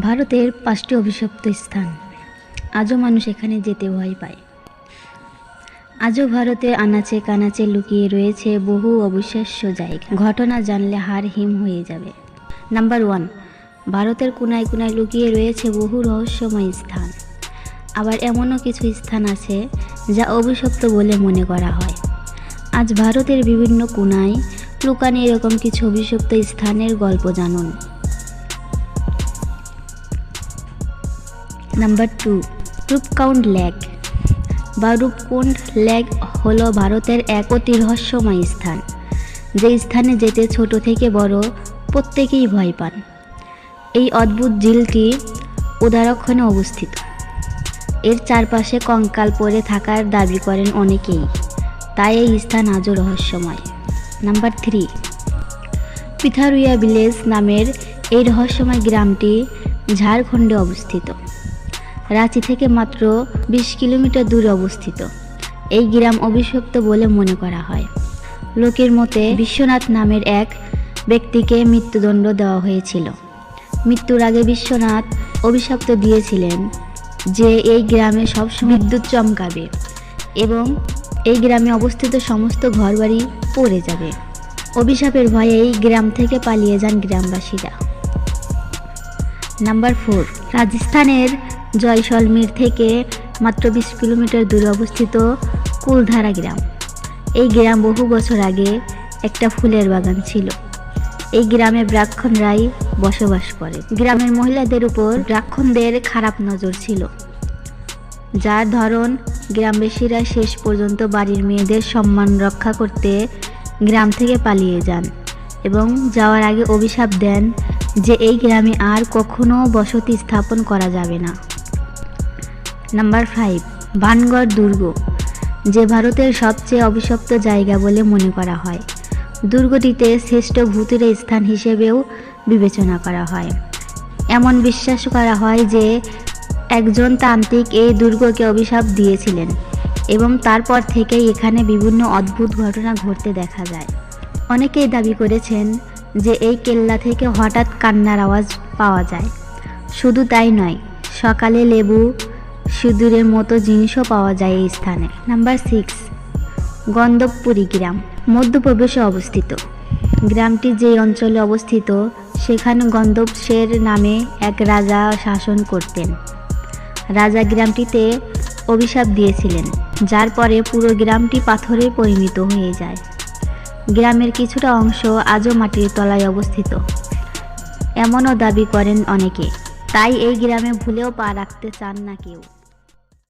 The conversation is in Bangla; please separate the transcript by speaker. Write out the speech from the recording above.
Speaker 1: ভারতের পাঁচটি অভিশপ্ত স্থান। আজও মানুষ এখানে যেতে ভয় পায়। আজও ভারতে আনাচে কানাচে লুকিয়ে রয়েছে বহু অবিশ্বাস্য জায়গা। ঘটনা জানলে হাড় হিম হয়ে যাবে। নাম্বার ওয়ান, ভারতের কোনায় কোনায় লুকিয়ে রয়েছে বহু রহস্যময় স্থান। আবার এমনও কিছু স্থান আছে যা অভিশপ্ত বলে মনে করা হয়। আজ ভারতের বিভিন্ন কোনায় লুকানো এরকম কিছু অভিশপ্ত স্থানের গল্প জানুন। নাম্বার টু রূপকাউন্ড লেক বা রূপকুণ্ড লেক হলো ভারতের এক অতি রহস্যময় স্থান। যে স্থানে যেতে ছোট থেকে বড় প্রত্যেকেই ভয় পান। এই অদ্ভুত ঝিলটি উদারক্ষণে অবস্থিত। এর চারপাশে কঙ্কাল পরে থাকার দাবি করেন অনেকেই। তাই এই স্থান আজও রহস্যময়। নাম্বার থ্রি পিথারুইয়া ভিলেজ নামের এই রহস্যময় গ্রামটি ঝাড়খণ্ডে অবস্থিত। রাঁচি থেকে মাত্র বিশ কিলোমিটার দূরে অবস্থিত। এই গ্রাম অভিশপ্ত বলে মনে করা হয়। লোকের মতে বিশ্বনাথ নামের এক ব্যক্তিকে মৃত্যুদণ্ড দেওয়া হয়েছিল। মৃত্যুর আগে বিশ্বনাথ অভিশপ্ত দিয়েছিলেন যে এই গ্রামে সবসময় বিদ্যুৎ চমকাবে এবং এই গ্রামে অবস্থিত সমস্ত ঘরবাড়ি পড়ে যাবে। অভিশাপের ভয়ে এই গ্রাম থেকে পালিয়ে যান গ্রামবাসীরা। নাম্বার ফোর, রাজস্থানের জয়সলমীর থেকে মাত্র বিশ কিলোমিটার দূরে অবস্থিত কুলধারা গ্রাম। এই গ্রাম বহু বছর আগে একটা ফুলের বাগান ছিল। এই গ্রামে ব্রাক্ষণরাই বসবাস করে। গ্রামের মহিলাদের উপর ব্রাক্ষণদের খারাপ নজর ছিল। যার ধরন, গ্রামবাসীরা শেষ পর্যন্ত বাড়ির মেয়েদের সম্মান রক্ষা করতে গ্রাম থেকে পালিয়ে যান এবং যাওয়ার আগে অভিশাপ দেন যে এই গ্রামে আর কখনো বসতি স্থাপন করা যাবে না। নাম্বার ফাইভ ভানগড় দুর্গ যে ভারতের সবচেয়ে অভিশপ্ত জায়গা বলে মনে করা হয়। দুর্গটিতে শ্রেষ্ঠ ভূতের স্থান হিসেবেও বিবেচনা করা হয়। এমন বিশ্বাস করা হয় যে, একজন তান্ত্রিক এই দুর্গকে অভিশাপ দিয়েছিলেন এবং তারপর থেকেই এখানে বিভিন্ন অদ্ভুত ঘটনা ঘটতে দেখা যায়। অনেকেই দাবি করেছেন যে, এই কেল্লা থেকে হঠাৎ কান্নার আওয়াজ পাওয়া যায়। শুধু তাই নয়, সকালে লেবু সিঁদুরের মতো জিনিসও পাওয়া যায় এই স্থানে। নাম্বার সিক্স গন্ধবপুরী গ্রাম, মধ্যপ্রদেশে অবস্থিত। গ্রামটি যে অঞ্চলে অবস্থিত, সেখানে গন্ধবসের নামে এক রাজা শাসন করতেন। রাজা গ্রামটিতে অভিশাপ দিয়েছিলেন, যার পরে পুরো গ্রামটি পাথরে পরিণত হয়ে যায়। গ্রামের কিছুটা অংশ আজও মাটির তলায় অবস্থিত। এমনও দাবি করেন অনেকে, তাই এই গ্রামে ভুলেও পা রাখতে চান না কেউ।